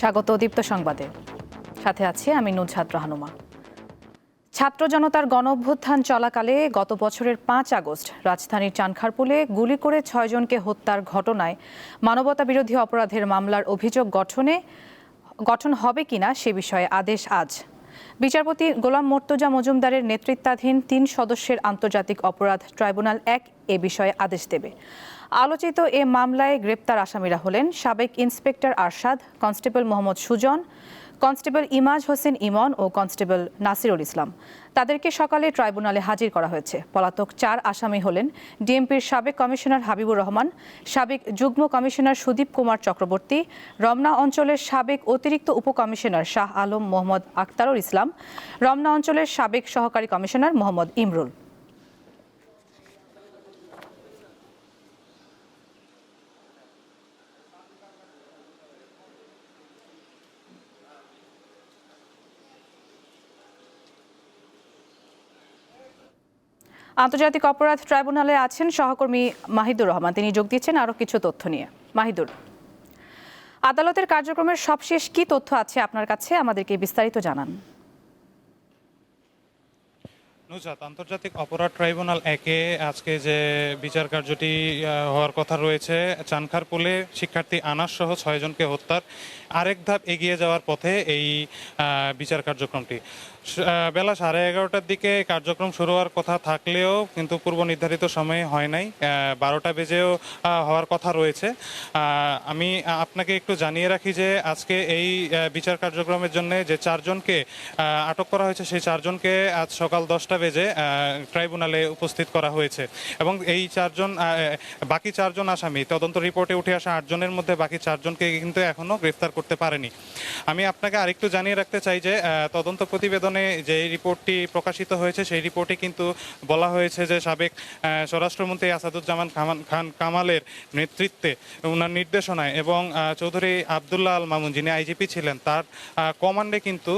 স্বাগত দীপ্ত সংবাদে। সাথে আছি আমি নুজহাত রাহানুমা। ছাত্র জনতার গণ অভ্যুত্থান চলাকালে গত বছরের পাঁচ আগস্ট রাজধানীর চানখারপুলে গুলি করে ছয়জনকে হত্যার ঘটনায় মানবতা বিরোধী অপরাধের মামলার অভিযোগ গঠনে, গঠন হবে কিনা সে বিষয়ে আদেশ আজ। বিচারপতি গোলাম মোর্তজা মজুমদারের নেতৃত্বাধীন তিন সদস্যের আন্তর্জাতিক অপরাধ ট্রাইব্যুনাল এক এ বিষয়ে আদেশ দেবে। আলোচিত এ মামলায় গ্রেপ্তার আসামিরা হলেন সাবেক inspector Arshad, constable Mohammad Sujon, constable Imaj Hossain Emon ও কনস্টেবল নাসিরুল ইসলাম। তাদেরকে সকালে ট্রাইব্যুনালে হাজির করা হয়েছে। পলাতক চার আসামি হলেন ডিএমপির সাবেক কমিশনার হাবিবুর রহমান, সাবেক যুগ্ম কমিশনার সুদীপ কুমার চক্রবর্তী, রমনা অঞ্চলের সাবেক অতিরিক্ত উপকমিশনার শাহ আলম মোহাম্মদ আক্তারুল ইসলাম, রমনা অঞ্চলের সাবেক সহকারী কমিশনার মোহাম্মদ ইমরুল। আন্তর্জাতিক অপরাধ ট্রাইব্যুনালে আছেন সহকর্মী মাহিদুর রহমান। তিনি যোগ দিচ্ছেন আরও কিছু তথ্য নিয়ে। মাহিদুর, আদালতের কার্যক্রমের সবশেষ কি তথ্য আছে আপনার কাছে? আমাদেরকে বিস্তারিত জানান। নুজাত, আন্তর্জাতিক অপরাধ ট্রাইব্যুনাল একে আজকে যে বিচার কার্যটি হওয়ার কথা রয়েছে, চানখারপুলে শিক্ষার্থী আনাস সহ ছয়জনকে হত্যার আরেক ধাপ এগিয়ে যাওয়ার পথে এই বিচার কার্যক্রমটি। বেলা সাড়ে এগারোটার দিকে কার্যক্রম শুরু হওয়ার কথা থাকলেও কিন্তু পূর্ব নির্ধারিত সময়ে হয় নাই। বারোটা বেজেও হওয়ার কথা রয়েছে। আমি আপনাকে একটু জানিয়ে রাখি যে আজকে এই বিচার কার্যক্রমের জন্য যে চারজনকে আটক করা হয়েছে, সেই চারজনকে আজ সকাল দশটা বেজে ট্রাইব্যুনালে উপস্থিত করা হয়েছে। এবং এই চারজন বাকি চারজন আসামি, তদন্ত রিপোর্টে উঠে আসা আটজনের মধ্যে বাকি চারজনকে কিন্তু এখনও গ্রেফতার করতে পারেনি। আমি আপনাকে আরেকটু জানিয়ে রাখতে চাই যে তদন্ত প্রতিবেদনে যে রিপোর্টটি প্রকাশিত হয়েছে সেই রিপোর্টে কিন্তু বলা হয়েছে যে সাবেক স্বরাষ্ট্রমন্ত্রী আসাদুজ্জামান খামান- খান কামালের নেতৃত্বে ওনার নির্দেশনায় এবং চৌধুরী আবদুল্লাহ আল মামুন যিনি আইজিপি ছিলেন তার কমান্ডে কিন্তু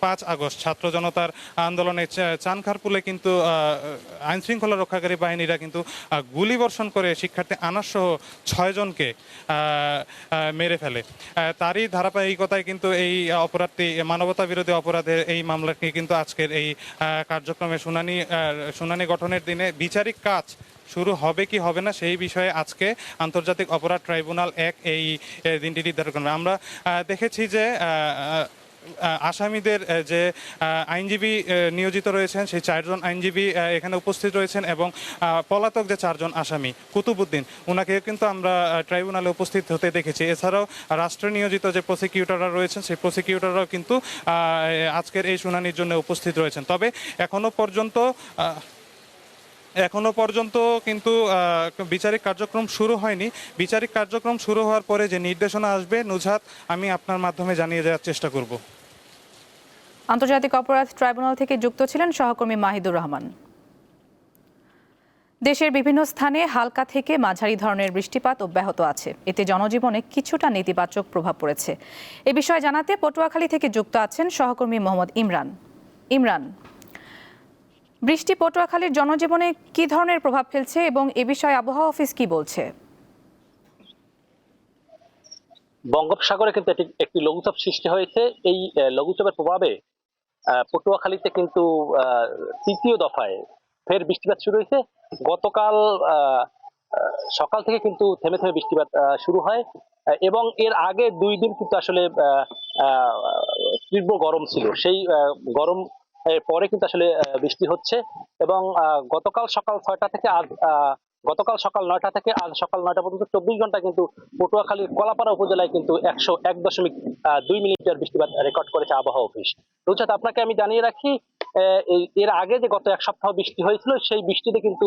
পাঁচ আগস্ট ছাত্র জনতার আন্দোলনে চানখারপুলে কিন্তু আইন শৃঙ্খলা রক্ষাকারী বাহিনীরা কিন্তু আহ, গুলিবর্ষণ করে শিক্ষার্থী আনাস সহ ছয়জনকে মেরে ফেলে। তারই ধারাবাহিকতায় কিন্তু এই অপরাধটি মানবতা বিরোধী অপরাধের এই মামলাটি কিন্তু আজকের এই কার্যক্রমে শুনানি শুনানি গঠনের দিনে বিচারিক কাজ শুরু হবে কি হবে না সেই বিষয়ে আজকে আন্তর্জাতিক অপরাধ ট্রাইব্যুনাল এক এই দিনটি নির্ধারণ করবে। আমরা দেখেছি যে আসামিদের যে আইনজীবী নিয়োজিত রয়েছেন, সেই চারজন আইনজীবী এখানে উপস্থিত রয়েছেন এবং পলাতক যে চারজন আসামি কুতুবুদ্দিন ওনাকে কিন্তু আমরা ট্রাইব্যুনালে উপস্থিত হতে দেখেছি। এছাড়াও রাষ্ট্র নিয়োজিত যে প্রসিকিউটররা রয়েছেন, সেই প্রসিকিউটররাও কিন্তু আজকের এই শুনানির জন্য উপস্থিত রয়েছেন। তবে এখনও পর্যন্ত এখনও পর্যন্ত কিন্তু বিচারিক কার্যক্রম শুরু হয়নি। বিচারিক কার্যক্রম শুরু হওয়ার পরে যে নির্দেশনা আসবে, নুজহাত, আমি আপনার মাধ্যমে জানিয়ে দেওয়ার চেষ্টা করব। আন্তর্জাতিক অপরাধ ট্রাইব্যুনাল থেকে যুক্ত ছিলেন সহকর্মী মাহিদুর রহমান। দেশের বিভিন্ন স্থানে হালকা থেকে মাঝারি ধরনের বৃষ্টিপাত অব্যাহত আছে। এতে জনজীবনে কিছুটা নেতিবাচক প্রভাব পড়েছে। এ বিষয়ে জানাতে পটুয়াখালী থেকে যুক্ত আছেন সহকর্মী মোহাম্মদ ইমরান। ইমরান, বৃষ্টি পটুয়াখালীর জনজীবনে কি ধরনের প্রভাব ফেলছে এবং এ বিষয়ে আবহাওয়া অফিস কি বলছে? বঙ্গোপসাগরে কিন্তু একটি লঘুচাপ সৃষ্টি হয়েছে। এই লঘুচাপের প্রভাবে পটুয়াখালীতে কিন্তু তৃতীয় দফায় ফের বৃষ্টিপাত শুরু হয়েছে। গতকাল সকাল থেকে কিন্তু থেমে থেমে বৃষ্টিপাত শুরু হয়। এবং এর আগে দুই দিন কিন্তু আসলে তীব্র গরম ছিল। সেই গরম পরে কিন্তু আসলে বৃষ্টি হচ্ছে। এবং গতকাল সকাল ছয়টা থেকে আজ গতকাল সকাল নয়টা থেকে আজ সকাল নয়টা পর্যন্ত চব্বিশ ঘণ্টা কিন্তু পটুয়াখালীর কলাপাড়া উপজেলায় কিন্তু একশো এক দশমিক দুই মিলিমিটার বৃষ্টিপাত রেকর্ড করেছে আবহাওয়া অফিস। রুচাত আপনাকে আমি জানিয়ে রাখি এর আগে যে গত এক সপ্তাহ বৃষ্টি হয়েছিল, সেই বৃষ্টিতে কিন্তু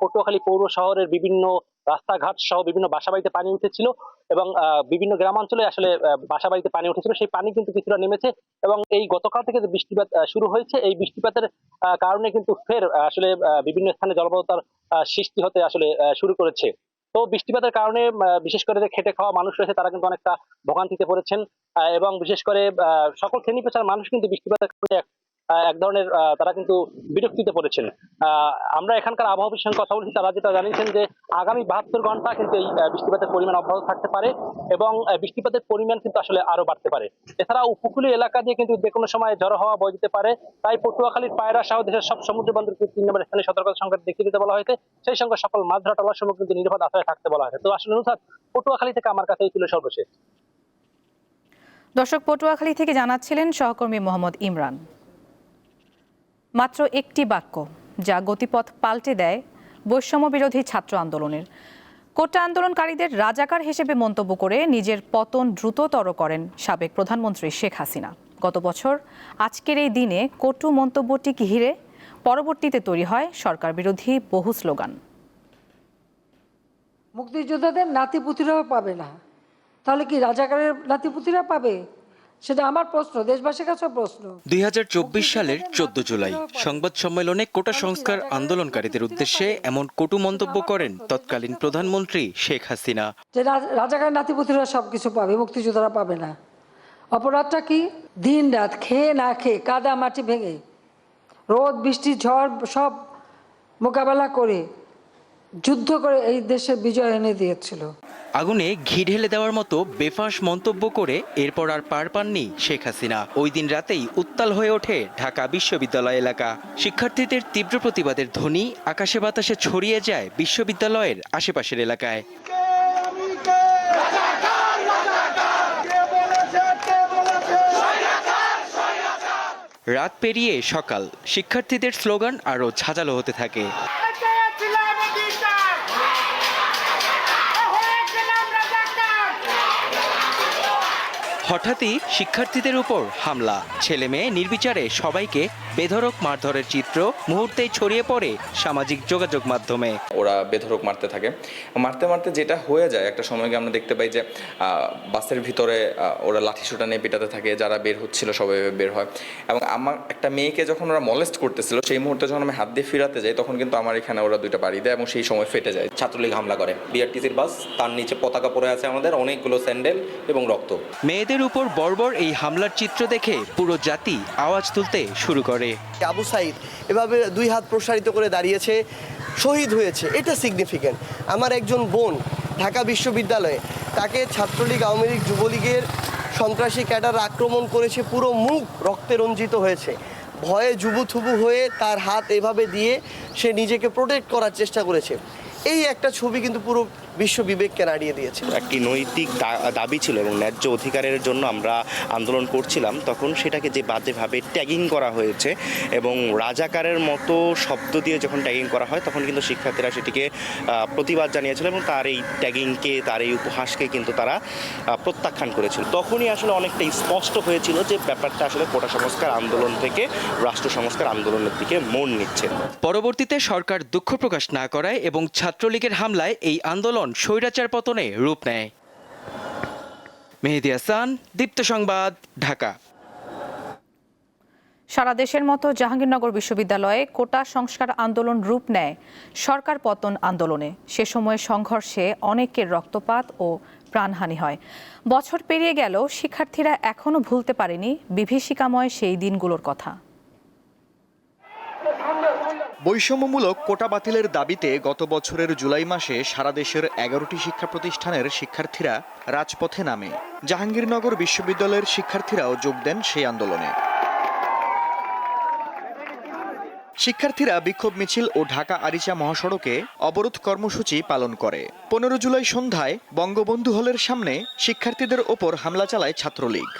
পটুয়াখালী পৌর শহরের বিভিন্ন রাস্তাঘাট সহ বিভিন্ন বাসাবাড়িতে পানি উঠেছিল এবং বিভিন্ন গ্রামাঞ্চলে আসলে আহ, বাসাবাড়িতে পানি উঠেছিল। সেই পানি কিন্তু কিছুটা নেমেছে এবং এই গতকাল থেকে যে বৃষ্টিপাত শুরু হয়েছে এই বৃষ্টিপাতের কারণে কিন্তু ফের আসলে বিভিন্ন স্থানে জলবায়ুতার আহ, সৃষ্টি হতে আসলে শুরু করেছে। তো বৃষ্টিপাতের কারণে বিশেষ করে যে খেটে খাওয়া মানুষ রয়েছে তারা কিন্তু অনেকটা ভোগান্তিতে পড়েছেন এবং বিশেষ করে সকল শ্রেণি পেশার মানুষ কিন্তু বৃষ্টিপাতের কারণে এক ধরনের তারা কিন্তু বিরক্তিতে পড়েছেন। আমরা এখানকার আবহাওয়ার সঙ্গে কথা বলছি, তারা যেটা জানিয়েছেন যে আগামী বাহাত্তর ঘণ্টা কিন্তু এই বৃষ্টিপাতের পরিমাণ অব্যাহত থাকতে পারে এবং বৃষ্টিপাতের পরিমাণ কিন্তু আসলে আরও বাড়তে পারে। এছাড়া উপকূলীয় এলাকা দিয়ে কিন্তু যে কোনো সময় ঝড়ো হওয়া বয়ে যেতে পারে। তাই পটুয়াখালীর পায়রা সহ দেশের সব সমুদ্র বন্দরকে তিন নম্বর স্থানে সতর্কতা সংকেত দেখিয়ে দিতে বলা হয়েছে। সেই সঙ্গে সকল মাছ ধরা, টলার সময় কিন্তু নিরাপদ আশ্রয় থাকতে বলা হয়েছে। তো আসলে নুসাদ পটুয়াখালী থেকে আমার কাছে এই ছিল সর্বশেষ। দর্শক, পটুয়াখালী থেকে জানাচ্ছিলেন সহকর্মী মোহাম্মদ ইমরান। মাত্র একটি বাক্য, যা গতিপথ পাল্টে দেয় বৈষম্য বিরোধী ছাত্র আন্দোলনের। কোটা আন্দোলনকারীদের রাজাকার হিসেবে মন্তব্য করে নিজের পতন দ্রুততর করেন সাবেক প্রধানমন্ত্রী শেখ হাসিনা। গত বছর আজকের এই দিনে কটু মন্তব্যটি ঘিরে পরবর্তীতে তৈরি হয় সরকার বিরোধী বহু স্লোগান। মুক্তিযোদ্ধাদের নাতিপুতিরাও পাবে না। তাহলে কি রাজাকারের নাতিপুতিরা পাবে? সেটা আমার প্রশ্ন দেশবাসীর কাছে প্রশ্ন। দুই হাজার চব্বিশ সালের চোদ্দ জুলাই সংবাদ সম্মেলনে কোটা সংস্কার আন্দোলনকারীদের উদ্দেশ্যে এমন কটু মন্তব্য করেন তৎকালীন প্রধানমন্ত্রী শেখ হাসিনা। যে রাজ- রাজাকারের নাতিপুতিরা সব কিছু পাবে মুক্তিযোদ্ধারা পাবে না। অপরাধটা কি? দিন রাত খেয়ে না খেয়ে কাদা মাটি ভেঙে রোদ বৃষ্টি ঝড় সব মোকাবেলা করে যুদ্ধ করে এই দেশে বিজয় এনে দিয়েছিল। আগুনে ঘি ঢেলে দেওয়ার মতো বেফাঁস মন্তব্য করে এরপর আর পার পাননি শেখ হাসিনা। ওই দিন রাতেই উত্তাল হয়ে ওঠে ঢাকা বিশ্ববিদ্যালয় এলাকা। শিক্ষার্থীদের তীব্র প্রতিবাদের ধ্বনি, আকাশে বাতাসে ছড়িয়ে যায় বিশ্ববিদ্যালয়ের আশেপাশের এলাকায়। রাত পেরিয়ে সকাল, শিক্ষার্থীদের স্লোগান আরও ঝাঁঝালো হতে থাকে। হঠাৎই শিক্ষার্থীদের উপর হামলা। ছেলে মেয়ে নির্বিচারে সবাইকে বেধরক মারধরের চিত্র মুহূর্তেই ছড়িয়ে পড়ে সামাজিক যোগাযোগ মাধ্যমে। ওরা বেধরক মারতে থাকে। মারতে মারতে যেটা হয়ে যায় একটা সময় গিয়ে আমরা দেখতে পাই যে বাসের ভিতরে ওরা লাঠি সোটা নিয়ে পেটাতে থাকে যারা বের হচ্ছিল সবাই বের হয়। এবং আমার একটা মেয়েকে যখন ওরা মলেস্ট করতেছিল সেই মুহূর্তে যখন আমি হাত দিয়ে ফিরাতে যাই তখন কিন্তু আমার এখানে ওরা দুইটা বাড়ি দেয় এবং সেই সময় ফেটে যায়। ছাত্রলীগ হামলা করে। বিআরটিসির বাস তার নিচে পতাকা পড়ে আছে আমাদের অনেকগুলো স্যান্ডেল এবং রক্ত। মেয়েদের উপর বর্বর এই হামলার চিত্র দেখে পুরো জাতি আওয়াজ তুলতে শুরু করে। আবু সাইদ এভাবে দুই হাত প্রসারিত করে দাঁড়িয়েছে, শহীদ হয়েছে। এটা সিগনিফিক্যান্ট আমার একজন বোন ঢাকা বিশ্ববিদ্যালয়ে, তাকে ছাত্রলীগ, আওয়ামী লীগ যুবলীগের সন্ত্রাসী ক্যাডার আক্রমণ করেছে, পুরো মুখ রক্তে রঞ্জিত হয়েছে। ভয়ে জুবুথুবু হয়ে তার হাত এভাবে দিয়ে সে নিজেকে প্রোটেক্ট করার চেষ্টা করেছে। এই একটা ছবি কিন্তু পুরো বিশ্ব বিবেককে নাড়িয়ে দিয়েছে একটি নৈতিক দা- দাবি ছিল এবং ন্যায্য অধিকারের জন্য আমরা আন্দোলন করছিলাম তখন সেটাকে যে বাজেভাবে ট্যাগিং করা হয়েছে এবং রাজাকারের মতো শব্দ দিয়ে যখন ট্যাগিং করা হয় তখন কিন্তু শিক্ষার্থীরা সেটিকে প্রতিবাদ জানিয়েছিল এবং তার এই ট্যাগিংকে তার এই উপহাসকে কিন্তু তারা প্রত্যাখ্যান করেছিল। তখনই আসলে অনেকটা স্পষ্ট হয়েছিল যে ব্যাপারটা আসলে কোটা সংস্কার আন্দোলন থেকে রাষ্ট্র সংস্কার আন্দোলনের দিকে মন নিচ্ছে। পরবর্তীতে সরকার দুঃখ প্রকাশ না করায় এবং ছাত্রলীগের হামলায় এই আন্দোলন স্বৈরাচার পতনে রূপ নেয়। মেহেদি হাসান, দীপ্ত সংবাদ, ঢাকা। সারা দেশের মতো জাহাঙ্গীরনগর বিশ্ববিদ্যালয়ে কোটা সংস্কার আন্দোলন রূপ নেয় সরকার পতন আন্দোলনে। সে সময় সংঘর্ষে অনেকের রক্তপাত ও প্রাণহানি হয়। বছর পেরিয়ে গেল শিক্ষার্থীরা এখনও ভুলতে পারেনি বিভীষিকাময় সেই দিনগুলোর কথা। বৈষম্যমূলক কোটা বাতিলের দাবিতে গত বছরের জুলাই মাসে সারা দেশের এগারোটি শিক্ষা প্রতিষ্ঠানের শিক্ষার্থীরা রাজপথে নামে। জাহাঙ্গীরনগর বিশ্ববিদ্যালয়ের শিক্ষার্থীরাও যোগ দেন সেই আন্দোলনে। শিক্ষার্থীরা বিক্ষোভ মিছিল ও ঢাকা আরিচা মহাসড়কে অবরোধ কর্মসূচি পালন করে। পনেরো জুলাই সন্ধ্যায় বঙ্গবন্ধু হলের সামনে শিক্ষার্থীদের ওপর হামলা চালায় ছাত্রলীগ।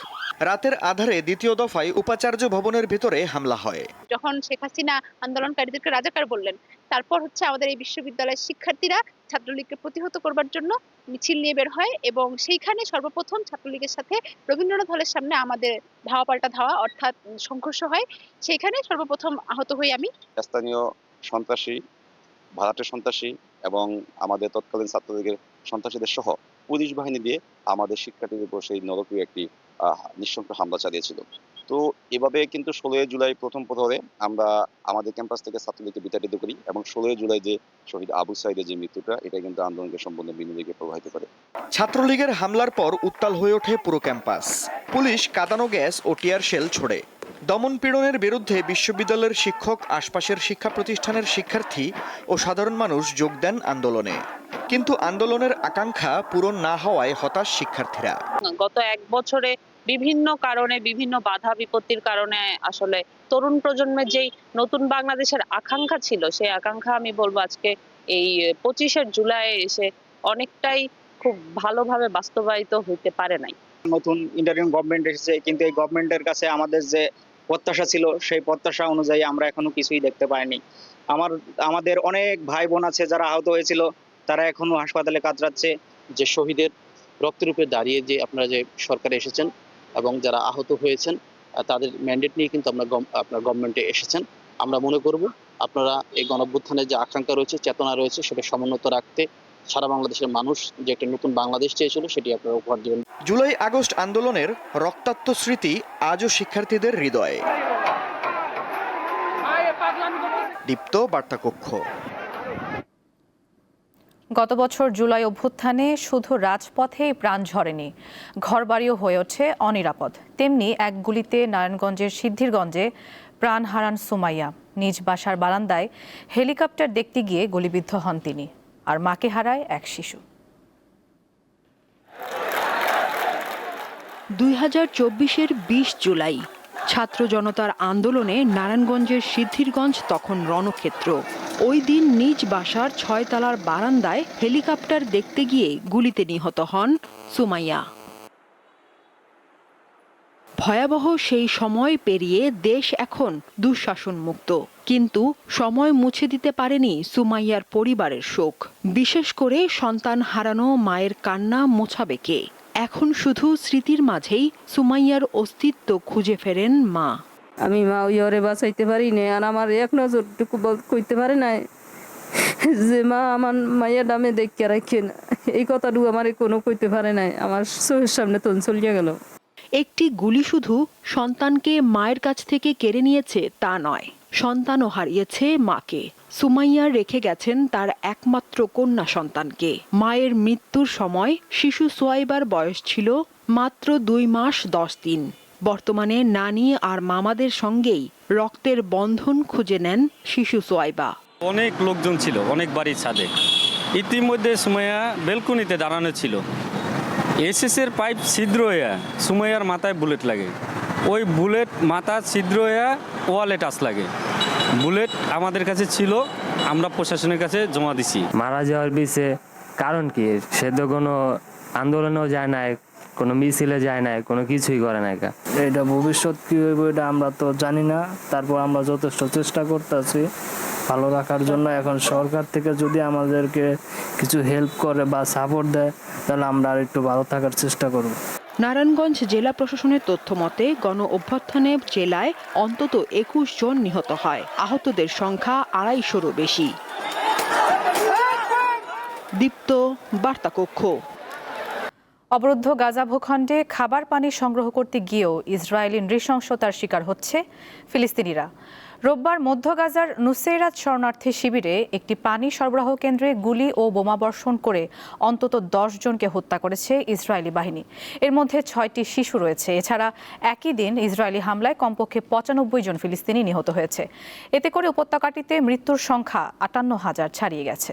রাতের আধারে দ্বিতীয় দফায় উপাচার্য ভবনের ভিতরে হামলা হয়। যখন শেখ হাসিনা আন্দোলনকারীদেরকে রাজাকার বললেন তারপর হচ্ছে আমাদের এই বিশ্ববিদ্যালয়ের শিক্ষার্থীরা ছাত্রলীগকে প্রতিহত করবার জন্য মিছিল নিয়ে বের হয় এবং সেইখানে সর্বপ্রথম ছাত্রলীগের সাথে রবীন্দ্রনাথ হলের সামনে আমাদের ধাওয়া পাল্টা ধাওয়া অর্থাৎ সংঘর্ষ হয়। সেইখানে সর্বপ্রথম আহত হই আমি। স্থানীয় সন্ত্রাসী ভাড়াটে সন্ত্রাসী এবং আমাদের তৎকালীন ছাত্রলীগের সন্ত্রাসীদের সহ পুলিশ বাহিনী দিয়ে আমাদের শিক্ষার্থীদের উপর সেই নরকীয় একটি আহ, নৃশংস হামলা চালিয়েছিল। তো এভাবে কিন্তু ষোলোই জুলাই প্রথম প্রহরে আমরা আমাদের ক্যাম্পাস থেকে ছাত্রলীগকে বিতাড়িত করি এবং ষোলোই জুলাই যে শহীদ আবু সাইদের যে মৃত্যুটা এটা কিন্তু আন্দোলনকে সম্পূর্ণ ভিন্ন দিকে প্রভাবিত করে। ছাত্রলীগের হামলার পর উত্তাল হয়ে ওঠে পুরো ক্যাম্পাস। পুলিশ কাদানো গ্যাস ও টিয়ার শেল ছোড়ে। দমন পীড়নের বিরুদ্ধে বিশ্ববিদ্যালয়ের শিক্ষক আশপাশের শিক্ষা প্রতিষ্ঠানের শিক্ষার্থী ও সাধারণ মানুষ যোগ দেন আন্দোলনে। কিন্তু আন্দোলনের আকাঙ্ক্ষা পূরণ না হওয়ায় হতাশ শিক্ষার্থীরা। গত এক বছরে বিভিন্ন কারণে, বিভিন্ন বাধা বিপত্তির কারণে আসলে তরুণ প্রজন্মের যেই নতুন বাংলাদেশের আকাঙ্ক্ষা ছিল, সেই আকাঙ্ক্ষা আমি বলব আজকে এই পঁচিশের জুলাই এসে অনেকটাই খুব ভালোভাবে বাস্তবায়িত হইতে পারে নাই। নতুন ইন্টারিম গভর্নমেন্ট এসেছে, কিন্তু এই গভর্নমেন্টের কাছে আমাদের যে প্রত্যাশা ছিল, সেই প্রত্যাশা অনুযায়ী আমরা এখনও কিছুই দেখতে পাইনি। আমার, আমাদের অনেক ভাই বোন আছে যারা আহত হয়েছিল, তারা এখনও হাসপাতালে কাতরাচ্ছে। যে শহীদের রক্তরূপে দাঁড়িয়ে যে আপনারা যে সরকারে এসেছেন এবং যারা আহত হয়েছেন তাদের ম্যান্ডেট নিয়ে কিন্তু আমরা আপনার গভর্নমেন্টে এসেছেন। আমরা মনে করব, আপনারা এই গণঅভ্যুত্থানের যে আকাঙ্ক্ষা রয়েছে, চেতনা রয়েছে, সেটা সমুন্নত রাখতে সারা বাংলাদেশের মানুষ যে একটা নতুন বাংলাদেশ চেয়েছিল, সেটি আপনারা উপহার দেবেন। জুলাই আগস্ট আন্দোলনের রক্তাক্ত স্মৃতি আজও শিক্ষার্থীদের হৃদয়ে। দীপ্ত বার্তাকক্ষ। গত বছর জুলাই অভ্যুত্থানে শুধু রাজপথেই প্রাণ ঝরেনি, ঘরবাড়িও হয়ে ওঠে অনিরাপদ। তেমনি এক গুলিতে নারায়ণগঞ্জের সিদ্ধিরগঞ্জে প্রাণ হারান সুমাইয়া। নিজ বাসার বারান্দায় হেলিকপ্টার দেখতে গিয়ে গুলিবিদ্ধ হন তিনি আর মাকে হারায় এক শিশু। দুই হাজার চব্বিশের বিশ জুলাই ছাত্র জনতার আন্দোলনে নারায়ণগঞ্জের সিদ্ধিরগঞ্জ, তখন রণক্ষেত্র। ওই দিন নিজ বাসার ছয়তলার বারান্দায় হেলিকপ্টার দেখতে গিয়ে গুলিতে নিহত হন সুমাইয়া। ভয়াবহ সেই সময় পেরিয়ে দেশ এখন দুঃশাসন মুক্ত কিন্তু সময় মুছে দিতে পারেনি সুমাইয়ার পরিবারের শোক। বিশেষ করে সন্তান হারানো মায়ের কান্না মোছাবে কে? এখন শুধু স্মৃতির মাঝেই সুমাইয়ার অস্তিত্ব খুঁজে ফেরেন মা। আমি মা ওই ওরে বাঁচাইতে পারি না আর আমার এক নজরটুকু কইতে পারে নাই যে মা আমার মায়ের নামে দেখে রাখেন এই কথাটুকু আমার কোনো কইতে পারে নাই আমার চোখের সামনে তন চলিয়ে গেল। একটি গুলি শুধু সন্তানকে মায়ের কাছ থেকে কেড়ে নিয়েছে তা নয়। সন্তানও হারিয়েছে মাকে। সুমাইয়া রেখে গেছেন তার একমাত্র কন্যা সন্তানকে। মায়ের মৃত্যুর সময় শিশু সোয়াইবার বয়স ছিল মাত্র দুই মাস দশ দিন। বর্তমানে নানি আর মামাদের সঙ্গেই রক্তের বন্ধন খুঁজে নেন শিশু সোয়াইবা। অনেক লোকজন ছিল, অনেক বাড়ির ছাদে। ইতিমধ্যে সুমাইয়া বেলকুনিতে দাঁড়ানো ছিল। এসএসের পাইপ ছিদ্র হয়ে সুমাইয়ার মাথায় বুলেট লাগে। ওই বুলেট মাথা ছিদ্র হয়ে ওয়ালে টাচ লাগে। বুলেট আমাদের কাছে ছিল আমরা প্রশাসনের কাছে জমা দিছি। মারা যাওয়ার পিছে কারণ কি? সে তো কোনো আন্দোলনেও যায় না কোনো মিছিলে যায় না কোনো কিছুই করে না একা এটা ভবিষ্যৎ কি হইব এটা আমরা তো জানি না। তারপর আমরা যথেষ্ট চেষ্টা করতেছি ভালো রাখার জন্য। এখন সরকার থেকে যদি আমাদেরকে কিছু হেল্প করে বা সাপোর্ট দেয় তাহলে আমরা আর একটু ভালো থাকার চেষ্টা করব। নারায়ণগঞ্জ জেলা প্রশাসনের তথ্য মতে, গণ অভ্যুত্থানে জেলায় অন্তত একুশ জন নিহত হয়। আহতদের সংখ্যা আড়াইশোরও বেশি। দীপ্ত বার্তাকক্ষ। অবরুদ্ধ গাজা ভূখণ্ডে খাবার পানি সংগ্রহ করতে গিয়েও ইসরায়েলি নৃশংসতার শিকার হচ্ছে ফিলিস্তিনিরা। রোববার মধ্য গাজার নুসেরাত শরণার্থী শিবিরে একটি পানি সরবরাহ কেন্দ্রে গুলি ও বোমাবর্ষণ করে অন্তত দশ জনকে হত্যা করেছে ইসরায়েলি বাহিনী। এর মধ্যে ছয়টি শিশু রয়েছে। এছাড়া একই দিন ইসরায়েলি হামলায় কমপক্ষে পঁচানব্বই জন ফিলিস্তিনি নিহত হয়েছে। এতে করে উপত্যকাটিতে মৃত্যুর সংখ্যা আটান্ন হাজার ছাড়িয়ে গেছে।